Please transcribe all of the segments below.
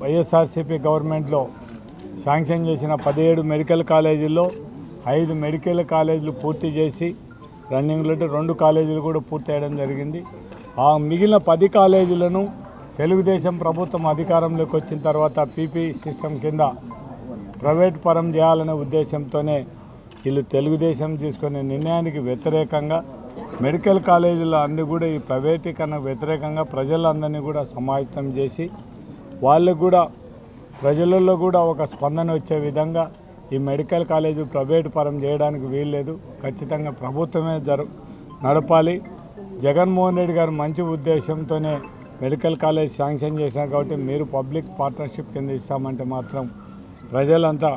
వైఎస్ఆర్సీపీ గవర్నమెంట్లో శాంక్షన్ చేసిన పదిహేడు మెడికల్ కాలేజీల్లో ఐదు మెడికల్ కాలేజీలు పూర్తి చేసి రన్నింగ్లో రెండు కాలేజీలు కూడా పూర్తి చేయడం జరిగింది. ఆ మిగిలిన పది కాలేజీలను తెలుగుదేశం ప్రభుత్వం అధికారంలోకి వచ్చిన తర్వాత పీపీ సిస్టమ్ కింద ప్రైవేట్ పరం చేయాలనే ఉద్దేశంతోనే వీళ్ళు తెలుగుదేశం తీసుకునే నిర్ణయానికి వ్యతిరేకంగా మెడికల్ కాలేజీలు అన్ని కూడా ఈ ప్రైవేటీకరణ వ్యతిరేకంగా ప్రజలందరినీ కూడా సమాయత్తం చేసి వాళ్ళకు కూడా ప్రజలలో కూడా ఒక స్పందన వచ్చే విధంగా ఈ మెడికల్ కాలేజీ ప్రైవేట్ పరం చేయడానికి వీల్లేదు. ఖచ్చితంగా ప్రభుత్వమే జరు నడపాలి. జగన్మోహన్ రెడ్డి గారు మంచి ఉద్దేశంతోనే మెడికల్ కాలేజ్ శాంక్షన్ చేశారు కాబట్టి మీరు పబ్లిక్ పార్ట్నర్షిప్ కింద ఇస్తామంటే మాత్రం ప్రజలంతా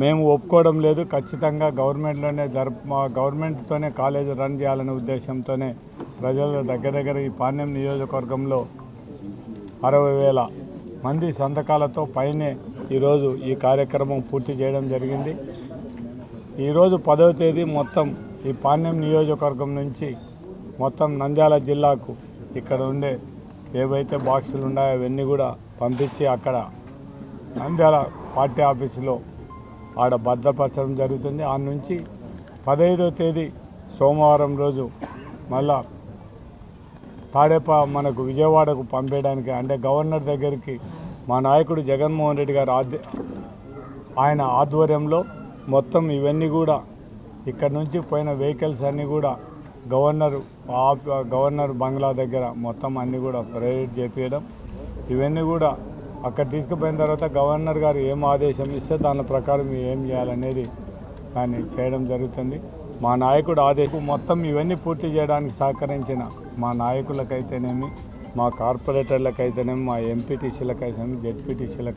మేము ఒప్పుకోవడం లేదు. ఖచ్చితంగా గవర్నమెంట్లోనే జరప గవర్నమెంట్తోనే కాలేజ్ రన్ చేయాలనే ఉద్దేశంతోనే ప్రజల దగ్గర దగ్గర ఈ పాణ్యం నియోజకవర్గంలో అరవై వేల మంది సంతకాలతో పైనే ఈరోజు ఈ కార్యక్రమం పూర్తి చేయడం జరిగింది. ఈరోజు పదవ తేదీ మొత్తం ఈ పాణ్యం నియోజకవర్గం నుంచి మొత్తం నంద్యాల జిల్లాకు ఇక్కడ ఉండే ఏవైతే బాక్సులు ఉన్నాయో అవన్నీ కూడా పంపించి అక్కడ నంద్యాల పార్టీ ఆఫీసులో ఆడ భద్రపరచడం జరుగుతుంది. ఆ నుంచి పదహైదో తేదీ సోమవారం రోజు మళ్ళా తాడేప మనకు విజయవాడకు పంపేయడానికి అంటే గవర్నర్ దగ్గరికి మా నాయకుడు జగన్మోహన్ రెడ్డి గారు ఆధ్య ఆయన ఆధ్వర్యంలో మొత్తం ఇవన్నీ కూడా ఇక్కడ నుంచి పోయిన వెహికల్స్ అన్నీ కూడా గవర్నర్ ఆఫ్ గవర్నర్ బంగ్లా దగ్గర మొత్తం అన్నీ కూడా ప్రైవేట్ చేపించడం ఇవన్నీ కూడా అక్కడ తీసుకుపోయిన తర్వాత గవర్నర్ గారు ఏం ఆదేశం ఇస్తే దాని ప్రకారం ఏం చేయాలనేది దాన్ని చేయడం జరుగుతుంది. మా నాయకుడు ఆదేశం మొత్తం ఇవన్నీ పూర్తి చేయడానికి సహకరించిన మా నాయకులకైతేనేమి మా కార్పొరేటర్లకైతేనేమి మా ఎంపీటీసీలకైతేనేమి జెడ్పీటీసీలకు